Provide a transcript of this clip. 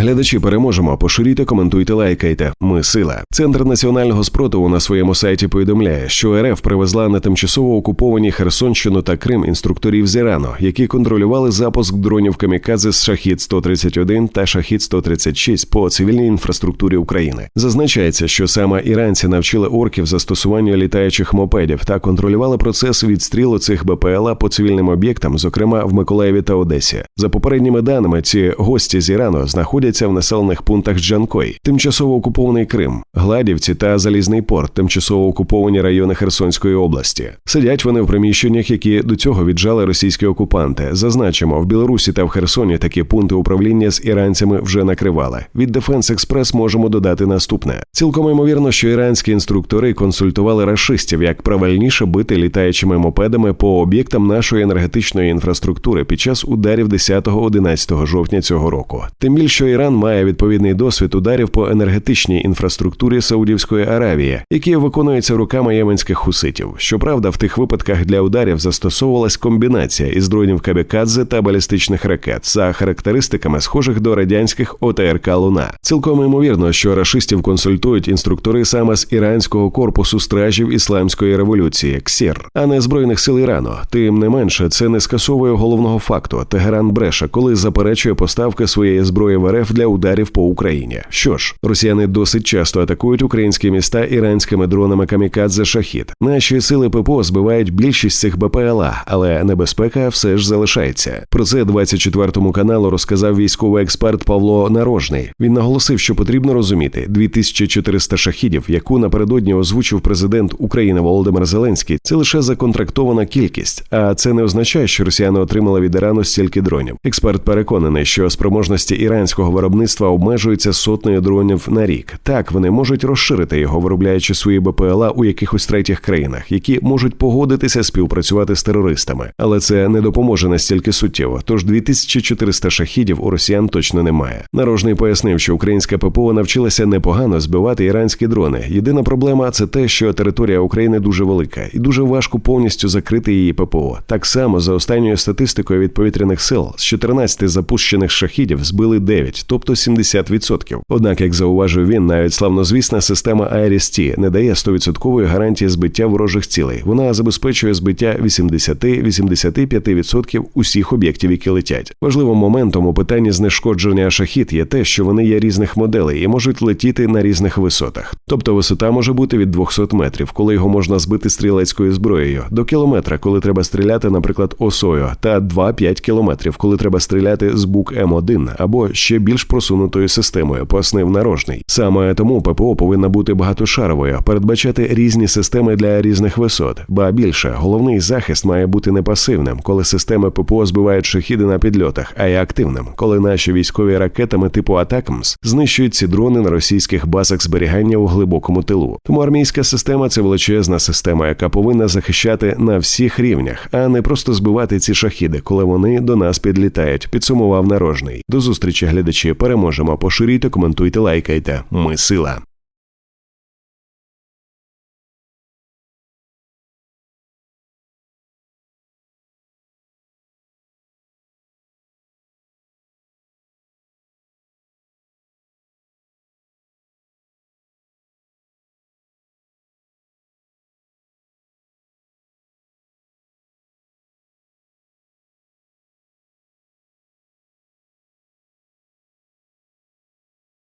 Глядачі переможемо. Поширюйте, коментуйте, лайкайте. Ми сила. Центр національного спротиву на своєму сайті повідомляє, що РФ привезла на тимчасово окуповані Херсонщину та Крим інструкторів з Ірану, які контролювали запуск дронів камікадзе з шахід 131 та шахід 136 по цивільній інфраструктурі України. Зазначається, що саме іранці навчили орків застосуванню літаючих мопедів та контролювали процес відстрілу цих БПЛА по цивільним об'єктам, зокрема в Миколаєві та Одесі. За попередніми даними, ці гості з Ірану знаходяться в населених пунктах Джанкой, тимчасово окупований Крим, Гладівці та Залізний порт, тимчасово окуповані райони Херсонської області. Сидять вони в приміщеннях, які до цього віджали російські окупанти. Зазначимо, в Білорусі та в Херсоні такі пункти управління з іранцями вже накривали. Від Defense Express можемо додати наступне: цілком ймовірно, що іранські інструктори консультували рашистів, як правильніше бити літаючими мопедами по об'єктам нашої енергетичної інфраструктури під час ударів 10-11 жовтня цього року. Тим більше, Іран має відповідний досвід ударів по енергетичній інфраструктурі Саудівської Аравії, які виконуються руками єменських хуситів. Щоправда, в тих випадках для ударів застосовувалась комбінація із дронів Кабікадзе та балістичних ракет за характеристиками, схожих до радянських ОТРК Луна. Цілком ймовірно, що рашистів консультують інструктори саме з іранського корпусу стражів ісламської революції КСІР, а не збройних сил Ірану. Тим не менше, це не скасовує головного факту. Тегеран бреше, коли заперечує поставки своєї зброї в РФ для ударів по Україні. Що ж, росіяни досить часто атакують українські міста іранськими дронами камікадзе шахід. Наші сили ППО збивають більшість цих БПЛА, але небезпека все ж залишається. Про це 24-му каналу розказав військовий експерт Павло Нарожний. Він наголосив, що потрібно розуміти 2400 шахідів, яку напередодні озвучив президент України Володимир Зеленський. Це лише законтрактована кількість, а це не означає, що росіяни отримали від Ірану стільки дронів. Експерт переконаний, що спроможності іранського виробництва обмежуються сотнею дронів на рік. Так вони можуть розширити його, виробляючи свої БПЛА у якихось третіх країнах, які можуть погодитися співпрацювати з терористами, але це не допоможе настільки суттєво. Тож 2400 шахідів у росіян точно немає. Нарожний пояснив, що українська ППО навчилася непогано збивати іранські дрони. Єдина проблема це те, що територія України дуже велика і дуже важко повністю закрити її ППО. Так само за останньою статистикою від повітряних сил з 14 запущених шахідів збили 9, тобто 70%. Однак, як зауважив він, навіть славнозвісна система IRIS-T не дає 100% гарантії збиття ворожих цілей. Вона забезпечує збиття 80-85% усіх об'єктів, які летять. Важливим моментом у питанні знешкодження шахід є те, що вони є різних моделей і можуть летіти на різних висотах. Тобто висота може бути від 200 метрів, коли його можна збити стрілецькою зброєю, до кілометра, коли треба стріляти, наприклад, осою, та 2-5 кілометрів, коли треба стріляти з бук М1 або ще більш просунутою системою, пояснив нарожний. Саме тому ППО повинна бути багатошаровою, передбачати різні системи для різних висот. Ба більше головний захист має бути не пасивним, коли системи ППО збивають шахіди на підльотах, а й активним, коли наші військові ракетами типу Атакмс знищують ці дрони на російських базах зберігання у глибокому тилу. Тому армійська система це величезна система, яка повинна захищати на всіх рівнях, а не просто збивати ці шахіди, коли вони до нас підлітають. Підсумував нарожний. До зустрічі глядачі переможемо. Поширюйте, коментуйте, лайкайте. Ми сила.